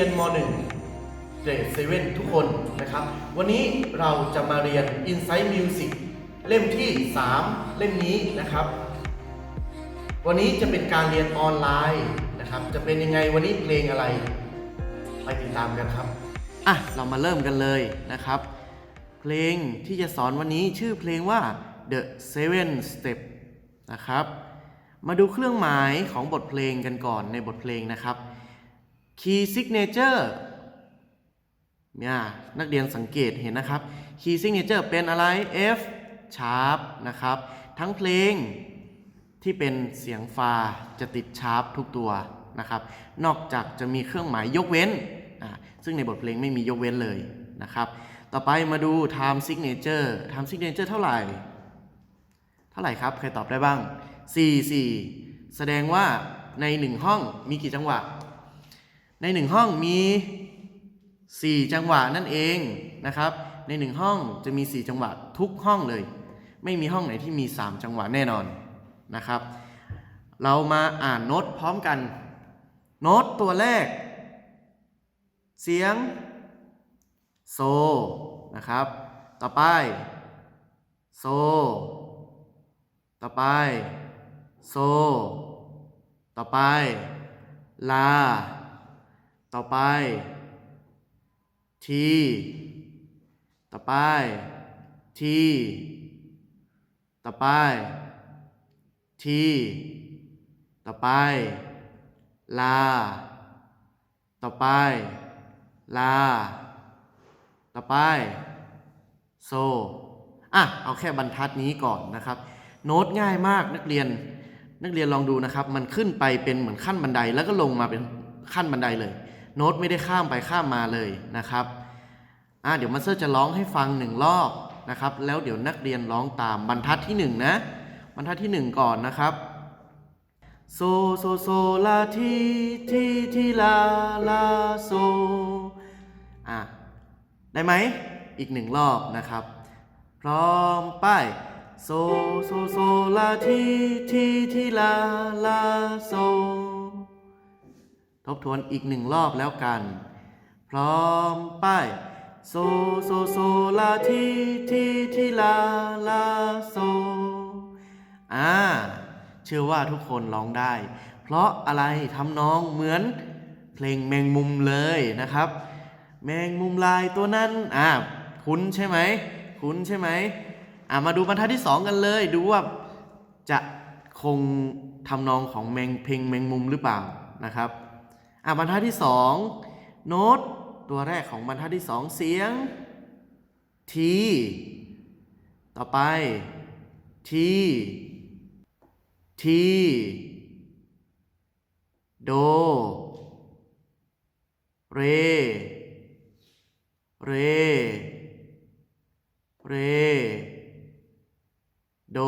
ยนม .1 เกรดเซเว่นทุกคนนะครับ วันนี้เราจะมาเรียน Insight Music เล่มที่ 3 เล่มนี้นะครับ วันนี้จะเป็นการเรียนออนไลน์นะครับ จะเป็นยังไงวันนี้เพลงอะไร ไปติดตามกันครับ อะ เรามาเริ่มกันเลยนะครับ เพลงที่จะสอนวันนี้ชื่อเพลงว่า The Seven Step นะครับ มาดูเครื่องหมายของบทเพลงกันก่อนในบทเพลงนะครับ Key Signature เนี่ยนักเรียนสังเกตเห็นนะครับ Key Signature เป็นอะไร F Sharp นะครับ ทั้งเพลงที่เป็นเสียงฟาจะติดชาร์ปทุกตัวนะครับ นอกจากจะมีเครื่องหมายยกเว้น ซึ่งในบทเพลงไม่มียกเว้นเลยนะครับ ต่อไปมาดู Time Signature Time Signature เท่าไหร่ เท่าไหร่ครับ ใครตอบได้บ้าง 4 4 แสดงว่าใน 1 ห้องมีกี่จังหวะ ใน1ห้องมี 4 จังหวะนั่นเองนะครับ ใน1ห้องจะมี 4 จังหวะทุกห้องเลย ไม่มีห้องไหนที่มี 3 จังหวะแน่นอนนะครับ เรามาอ่านโน้ตพร้อมกัน โน้ตตัวแรก เสียงโซนะครับ ต่อไป โซ ต่อไป โซ ต่อไป ลา ต่อไปทีต่อไปทีต่อไปทีต่อไป ลา ต่อไป ลา ต่อไป โซ อะ เอาแค่บรรทัดนี้ก่อนนะครับ โน้ตง่ายมากนักเรียน นักเรียนลองดูนะครับ มันขึ้นไปเป็นเหมือนขั้นบันไดแล้วก็ลงมาเป็นขั้นบันไดเลย โน้ตไม่ได้ข้ามไปข้ามมาเลยนะครับอะเดี๋ยวมาสเตอร์จะร้องให้ฟังหนึ่งรอบนะครับ แล้วเดี๋ยวนักเรียนร้องตามบรรทัดที่หนึ่งนะ บรรทัดที่หนึ่งก่อนนะครับโซโซโซลาทีทีทีลาลาโซอะได้ไหมอีกหนึ่งรอบนะครับ พร้อมไป้ายโซโซโซลาทีทีทีลาลาโซ ทบทวนอีกหนึ่งรอบแล้วกัน พร้อมไป้ายโซโซโซลาทีทีทีลาลาโซอ่าเชื่อว่าทุกคนร้องได้ เพราะอะไรทำนองเหมือนเพลงแมงมุมเลยนะครับ แมงมุมลายตัวนั้นอ่าคุ้นใช่ไหมคุ้นใช่ไหมอ่ามาดูบรรทัดที่สองกันเลย ดูว่าจะคงทำนองของแมงเพลงแมงมุมหรือเปล่านะครับ อ่าบรรทัดที่สองโน้ตตัวแรกของบรรทัดที่สองเสียงทีต่อไปทีทีโด เร เร เร โด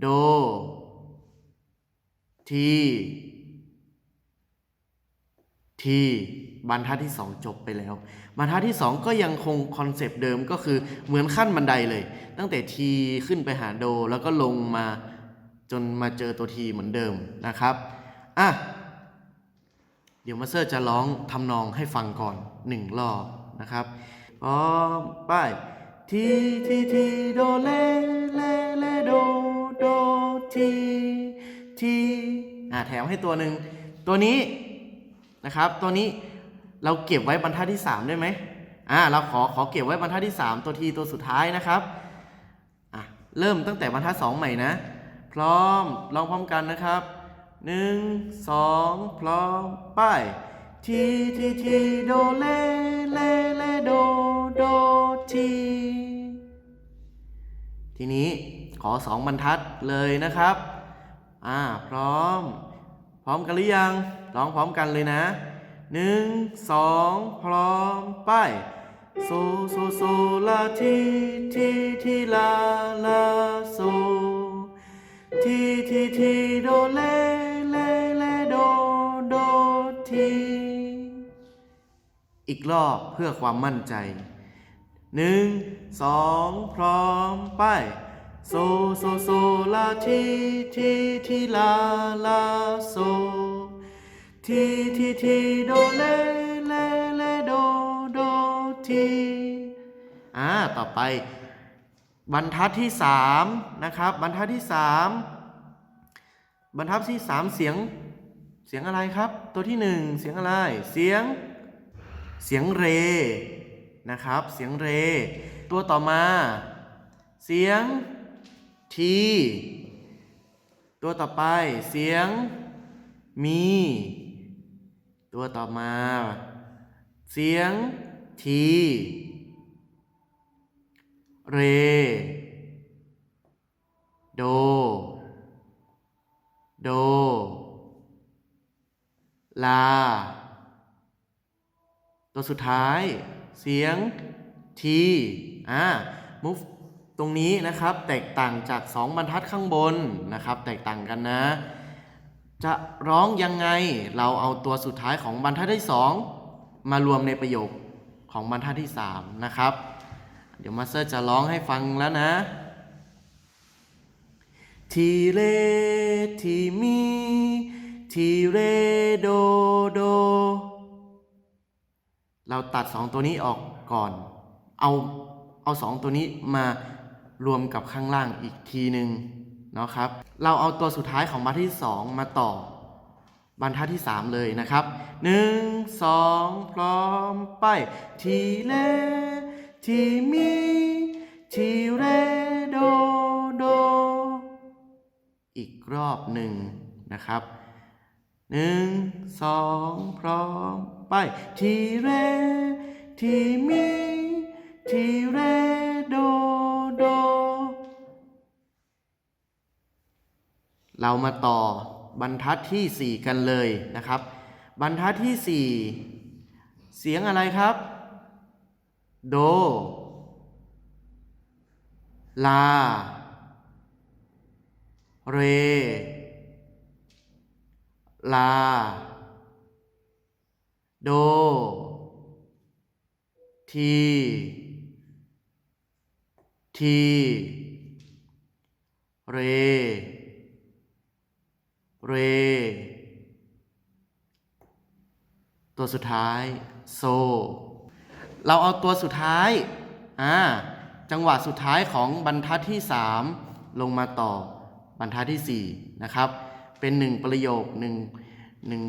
โด ที ทีบรรทัดที่สองจบไปแล้ว บรรทัดที่สองก็ยังคงคอนเซปต์เดิมก็คือเหมือนขั้นบันไดเลย ตั้งแต่ทีขึ้นไปหาโดแล้วก็ลงมาจนมาเจอตัวทีเหมือนเดิมนะครับอะเดี๋ยวมาสเตอร์จะร้องทำนองให้ฟังก่อนหนึ่งรอบนะครับพร้อมไปทีทีทีโดเลเลเลโดโดทีทีอะแถมให้ตัวหนึ่งตัวนี้ นะครับ ตัวนี้เราเก็บไว้บรรทัดที่ 3 ได้ไหมอ่าเราขอขอเก็บไว้บรรทัดที่ 3 ตัวทีตัวสุดท้ายนะครับอะเริ่มตั้งแต่บรรทัด 2 ใหม่นะ พร้อมลองพร้อมกันนะครับหนึ่งสองพร้อมไปทีทีทีโดเลเลเลโดโดทีทีนี้ขอสองบรรทัดเลยนะครับ อ่า พร้อม ร้อมกันหรือยังร้องพร้อมกันเลยนะหนึ่งสองพร้อมไปโซโซโซลาทีทีทีลาลาโซทีทีทีโดเลเลเลโดโดทีอีกรอบเพื่อความมั่นใจหนึ่งสองพร้อมไป โซโซโซลาทีทีทีลาลาโซทีทีทีโดเลเลเลโดโดทีอ่าต่อไป บรรทัดที่สามนะครับ บรรทัดที่สามบรรทัดที่สามเสียงเสียงอะไรครับ ตัวที่หนึ่งเสียงอะไร เสียงเสียงเรนะครับ เสียงเร ตัวต่อมา เสียง ที ตัวต่อไปเสียง มี ตัวต่อมา เสียง ที เร โด โด ลา ตัวสุดท้าย เสียง ที อ่ามุฟ ตรงนี้นะครับแตกต่างจาก 2 บรรทัดข้างบนนะครับ แตกต่างกันนะ จะร้องยังไงเราเอาตัวสุดท้ายของบรรทัดที่ 2 มารวมในประโยคของบรรทัดที่ 3 นะครับ เดี๋ยวมาสเตอร์จะร้องให้ฟังแล้วนะ ทีเรทีมีทีเรโดโด เราตัดสองตัวนี้ออกก่อน เอาเอาสองตัวนี้มา รวมกับข้างล่างอีกทีหนึ่งเนาะครับ เราเอาตัวสุดท้ายของบรรทัดที่สองมาต่อบรรทัดที่สามเลยนะครับหนึ่งสองพร้อมไป ทีเล ทีมี ทีเรโดโด อีกรอบหนึ่งนะครับหนึ่งสองพร้อมไป ทีเร ทีมี ทีเรโด โด เรามาต่อบรรทัดที่ 4 กันเลยนะครับ บรรทัดที่ 4 เสียงอะไรครับ โด ลา เร ลา โด ที ทีเร เร ตัวสุดท้าย โซ เราเอาตัวสุดท้าย อ่า จังหวะสุดท้ายของบรรทัดที่ 3 ลงมาต่อบรรทัดที่ 4 นะครับ เป็นหนึ่งประโยคหนึ่งหนึ่ง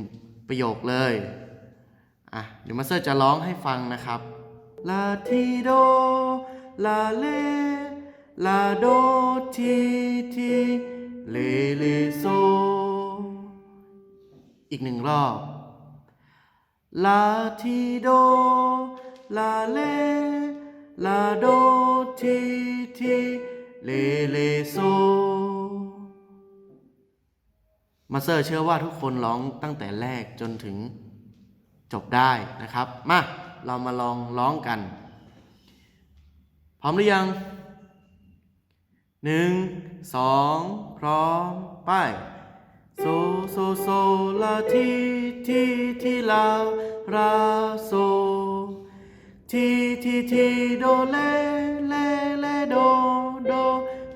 ประโยคเลย อะ เดี๋ยวมาสเตอร์จะร้องให้ฟังนะครับ ลาทีโด ลาเลลาโดทีทีเลเลโซ อีกหนึ่งรอบ ลาทีโด ลาเล ลาโดทีทีเลเลโซ มาเตอร์เชื่อว่าทุกคนร้องตั้งแต่แรกจนถึงจบได้นะครับ มา เรามาลองร้องกัน พร้อมหรือยังหนึ่งสองพร้อมไปโซโซโซลาทีทีทีลาราโซทีทีทีโดเลเลเลโดโด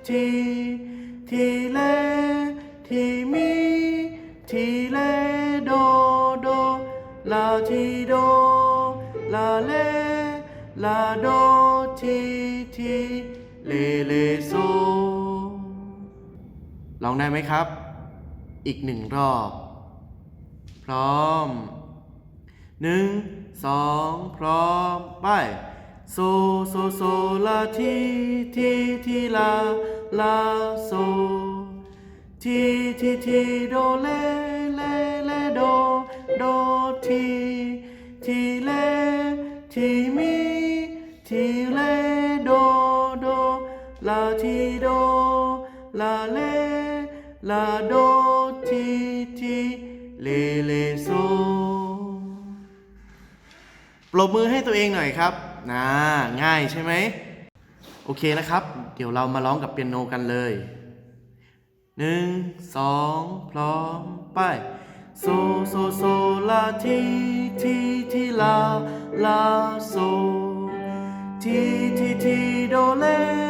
ทีทีเลทีมีทีเลโดโดลาทีโดลาเล ลาโดทีทีเลเลโซลองได้ไหมครับ อีกหนึ่งรอบ พร้อมหนึ่งสองพร้อม ไป โซ โซ โซ ลา ที ที ที ลา ลา โซ ที ที ที โดเลเลเล บมือให้ตัวเองหน่อยครับนะง่ายใช่ไหมโอเคนะครับ เดี๋ยวเรามาร้องกับเปียโนกันเลยหนึ่งสองพร้อมไปโซโซโซลาทีทีทีลาลาโซทีทีทีโดเลเลเล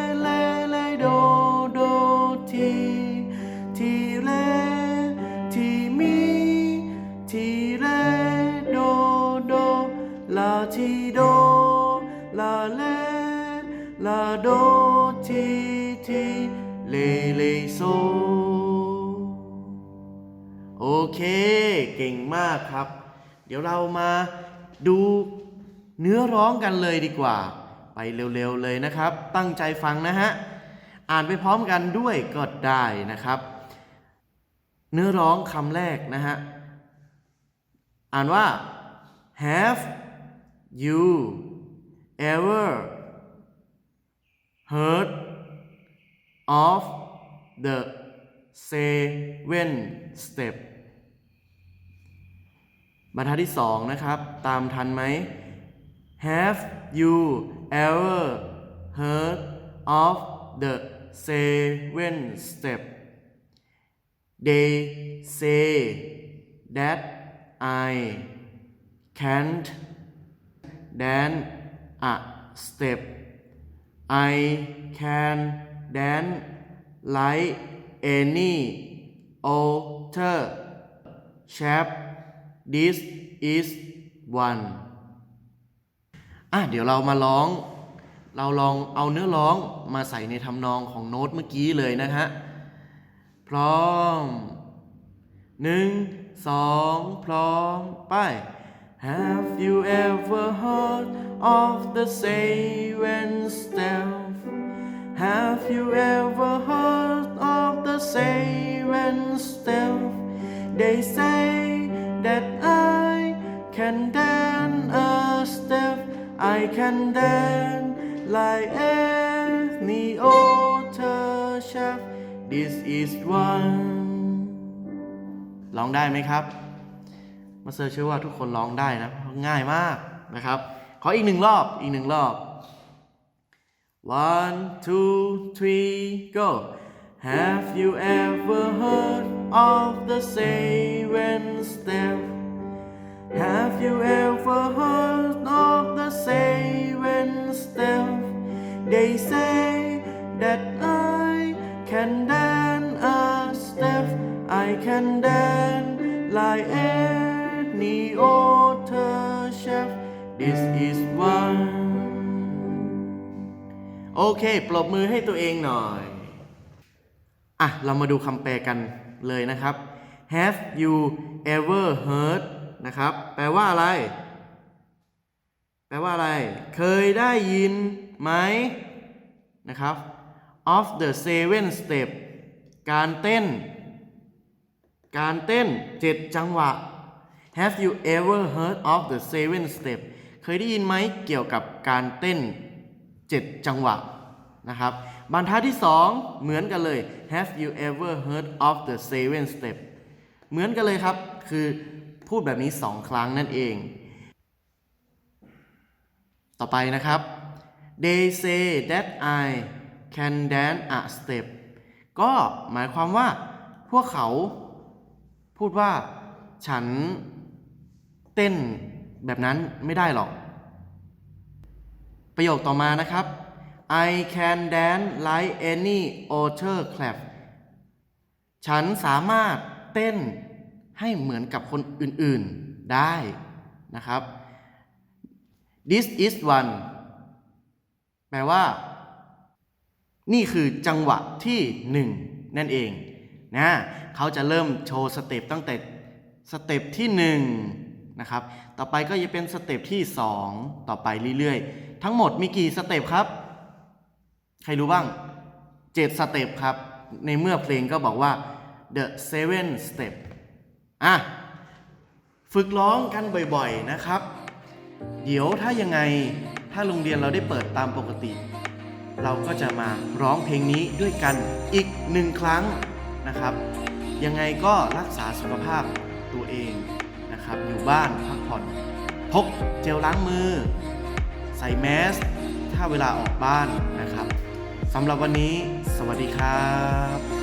ลาเลลาโดทีทีเลเลโซ โอเค เก่งมากครับ เดี๋ยวเรามาดูเนื้อร้องกันเลยดีกว่า ไปเร็วๆเลยนะครับ ตั้งใจฟังนะฮะ อ่านไปพร้อมกันด้วยก็ได้นะครับ เนื้อร้องคำแรกนะฮะ อ่านว่า have you ever heard of the seven step บรรทัดที่สองนะครับ ตามทันไหม Have you ever heard of the seven step They say that I can't dance a step I can dance like any other chap This is one อะเดี๋ยวเรามาร้อง เราลองเอาเนื้อร้องมาใส่ในทำนองของโน้ตเมื่อกี้เลยนะฮะ พร้อมหนึ่งสองพร้อม ไป Have you ever heard of the seven steps Have you ever heard of the seven steps They say that I can dance a step I can dance like any other chef This is one ร้องได้ไหมครับ มาเซอร์เชื่อว่าทุกคนร้องได้นะง่ายมากนะครับ ขออีกหนึ่งรอบอีกหนึ่งรอบ One, two, three, go. Have you ever heard of the seven steps? Have you ever heard of the seven steps? They say that I can dance a step. I can dance like any other chef. This is one. โอเคปรบมือให้ตัวเองหน่อย อะ เรามาดูคำแปลกันเลยนะครับ Have you ever heard นะครับ แปลว่าอะไร แปลว่าอะไร เคยได้ยินไหมนะครับ of the seven step การเต้น การเต้นเจ็ดจังหวะ Have you ever heard of the seven step เคยได้ยินไหมเกี่ยวกับการเต้นเจ็ดจังหวะนะครับบรรทัดที่สองเหมือนกันเลย Have you ever heard of the seven step เหมือนกันเลยครับ คือพูดแบบนี้สองครั้งนั่นเอง ต่อไปนะครับ They say that I can dance a step ก็หมายความว่าพวกเขาพูดว่าฉัน เต้นแบบนั้นไม่ได้หรอก ประโยคต่อมานะครับ I can dance like any other clap ฉันสามารถเต้นให้เหมือนกับคนอื่นๆได้นะครับ This is one แปลว่า นี่คือจังหวะที่หนึ่งนั่นเองนะเขาจะเริ่มโชว์สเต็ปตั้งแต่สเต็ปที่หนึ่ง นะครับ ต่อไปก็จะเป็นสเต็ปที่สองต่อไปเรื่อยๆ ทั้งหมดมีกี่สเต็ปครับ ใครรู้บ้างเจ็ดสเต็ปครับ ในเมื่อเพลงก็บอกว่า the seven step อะ ฝึกร้องกันบ่อยๆนะครับ เดี๋ยวถ้ายังไงถ้าโรงเรียนเราได้เปิดตามปกติ เราก็จะมาร้องเพลงนี้ด้วยกันอีกหนึ่งครั้งนะครับ ยังไงก็รักษาสุขภาพตัวเอง นะครับ อยู่บ้านพักผ่อน พกเจลล้างมือ ใส่แมส ถ้าเวลาออกบ้านนะครับสำหรับวันนี้ สวัสดีครับ